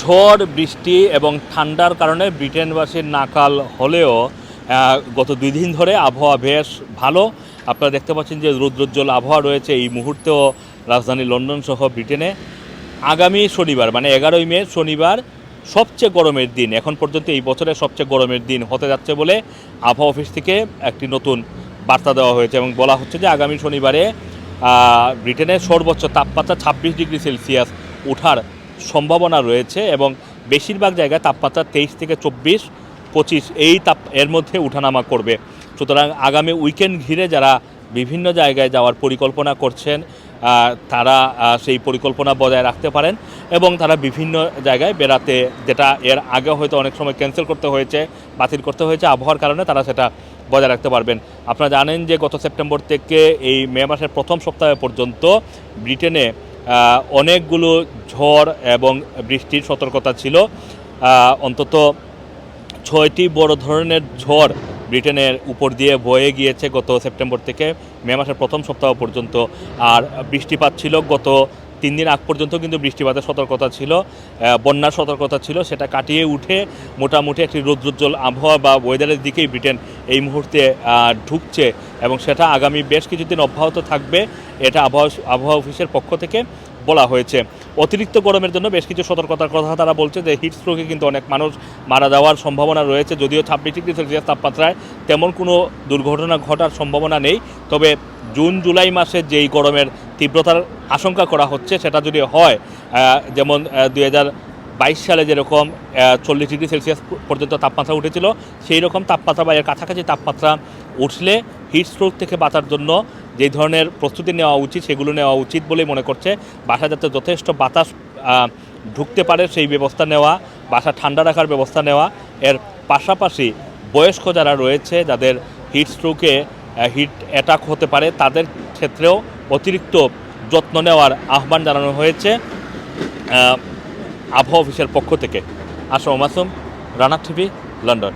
ঝড়, বৃষ্টি এবং ঠান্ডার কারণে ব্রিটেনবাসীর নাকাল হলেও গত দুই দিন ধরে আবহাওয়া বেশ ভালো। আপনারা দেখতে পাচ্ছেন যে রৌদ্রোজ্জ্বল আবহাওয়া রয়েছে এই মুহূর্তেও রাজধানী লন্ডন সহ ব্রিটেনে। আগামী শনিবার মানে এগারোই মে, শনিবার সবচেয়ে গরমের দিন। এখন পর্যন্ত এই বছরের সবচেয়ে গরমের দিন হতে যাচ্ছে বলে আবহাওয়া অফিস থেকে একটি নতুন বার্তা দেওয়া হয়েছে এবং বলা হচ্ছে যে আগামী শনিবারে ব্রিটেনের সর্বোচ্চ তাপমাত্রা ছাব্বিশ ডিগ্রি সেলসিয়াস ওঠার সম্ভাবনা রয়েছে এবং বেশিরভাগ জায়গায় তাপমাত্রা তেইশ থেকে চব্বিশ, পঁচিশ এই তাপ এর মধ্যে উঠানামা করবে। সুতরাং আগামী উইকেন্ড ঘিরে যারা বিভিন্ন জায়গায় যাওয়ার পরিকল্পনা করছেন তারা সেই পরিকল্পনা বজায় রাখতে পারেন এবং তারা বিভিন্ন জায়গায় বেড়াতে, যেটা এর আগে হয়তো অনেক সময় ক্যান্সেল করতে হয়েছে, বাতিল করতে হয়েছে, আবহাওয়ার কারণে তারা সেটা বজায় রাখতে পারবেন। আপনারা জানেন যে গত সেপ্টেম্বর থেকে এই মে মাসের প্রথম সপ্তাহ পর্যন্ত ব্রিটেনে অনেকগুলো ঝড় এবং বৃষ্টির সতর্কতা ছিল। অন্তত ছয়টি বড় ধরনের ঝড় ব্রিটেনের উপর দিয়ে বয়ে গিয়েছে গত সেপ্টেম্বর থেকে মে মাসের প্রথম সপ্তাহ পর্যন্ত। আর বৃষ্টিপাত ছিল গত তিন দিন আগ পর্যন্ত কিন্তু বৃষ্টিপাতের সতর্কতা ছিল বন্যার সতর্কতা ছিল, সেটা কাটিয়ে উঠে মোটামুটি একটি রৌদ্রোজ্জ্বল আবহাওয়া বা ওয়েদারের দিকেই ব্রিটেন এই মুহূর্তে ঢুকছে এবং সেটা আগামী বেশ কিছুদিন অব্যাহত থাকবে। এটা আবহাওয়া আবহাওয়া অফিসের পক্ষ থেকে। বলা হয়েছে। অতিরিক্ত গরমের জন্য বেশ কিছু সতর্কতার কথা তারা বলছে যে হিট স্ট্রোকে কিন্তু অনেক মানুষ মারা যাওয়ার সম্ভাবনা রয়েছে। যদিও ছাব্বিশ ডিগ্রি সেলসিয়াস তাপমাত্রায় তেমন কোনো দুর্ঘটনা ঘটার সম্ভাবনা নেই। তবে জুন, জুলাই মাসে যেই গরমের তীব্রতার আশঙ্কা করা হচ্ছে, সেটা যদি হয় যেমন দুই বাইশ সালে যেরকম চল্লিশ ডিগ্রি সেলসিয়াস পর্যন্ত তাপমাত্রা উঠেছিল, সেই রকম তাপমাত্রা বা এর কাছাকাছি তাপমাত্রা উঠলে হিট স্ট্রোক থেকে বাঁচার জন্য যে ধরনের প্রস্তুতি নেওয়া উচিত, সেগুলো নেওয়া উচিত বলেই মনে করছে। বাসা যাতে যথেষ্ট বাতাস ঢুকতে পারে সেই ব্যবস্থা নেওয়া, বাসা ঠান্ডা রাখার ব্যবস্থা নেওয়া। এর পাশাপাশি বয়স্ক যারা রয়েছে, যাদের হিট স্ট্রোকে হিট অ্যাটাক হতে পারে, তাদের ক্ষেত্রেও অতিরিক্ত যত্ন নেওয়ার আহ্বান জানানো হয়েছে আবহাওয়া অফিসের পক্ষ থেকে। Assam Masum, Rana TV, London.